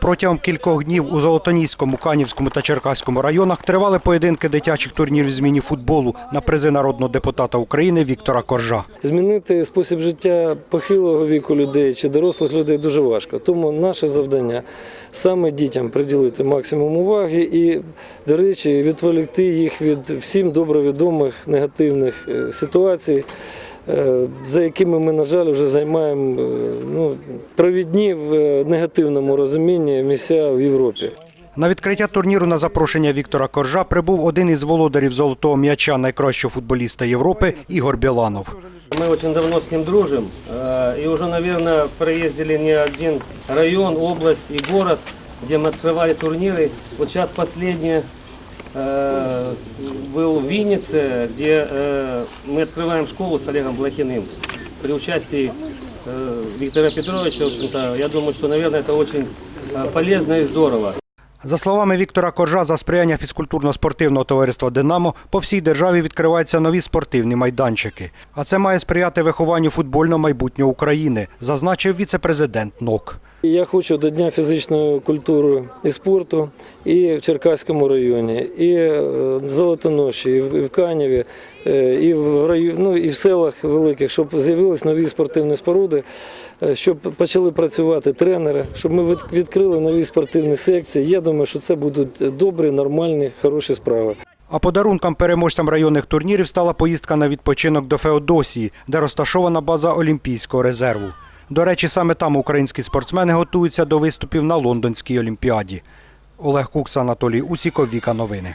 Протягом кількох днів у Золотоніському, Канівському та Черкаському районах тривали поєдинки дитячих турнірів з міні-футболу на призи народного депутата України Віктора Коржа. Змінити спосіб життя похилого віку людей чи дорослих людей дуже важко. Тому наше завдання саме дітям приділити максимум уваги і, до речі, відволікти їх від всім добре відомих негативних е, ситуацій, за якими ми, на жаль, вже займаємо е, ну, провідні в е, негативному розумінні місця в Європі. На відкриття турніру на запрошення Віктора Коржа прибув один із володарів золотого м'яча найкращого футболіста Європи Ігор Біланов. Мы очень давно с ним дружим э, и уже, наверное, проездили не один район, область и город, где мы открывали турниры. Вот сейчас последний э, был в Виннице, где э, мы открываем школу с Олегом Блохиным при участии э, Виктора Петровича. В общем-то, я думаю, что, наверное, это очень э, полезно и здорово. За словами Віктора Коржа, за сприяння фізкультурно-спортивного товариства Динамо по всій державі відкриваються нові спортивні майданчики. А це має сприяти вихованню футбольного майбутнього України, зазначив віце-президент НОК. Я хочу до Дня фізичної культури і спорту і в Черкаському районі, і е, в Золотоноші, і в і в Канєві, е, і в раю- ну, і в селах великих, щоб з'явились нові спортивні споруди, е, щоб почали працювати тренери, щоб ми відкрили нові спортивні секції. Я думаю, що це будуть добрі, нормальні, хороші справи. А подарунком переможцям районних турнірів стала поїздка на відпочинок до Феодосії, де розташована база Олімпійського резерву. До речі, саме там українські спортсмени готуються до виступів на Лондонській олімпіаді. Олег Кукс, Анатолій Усіков, Віка Новини.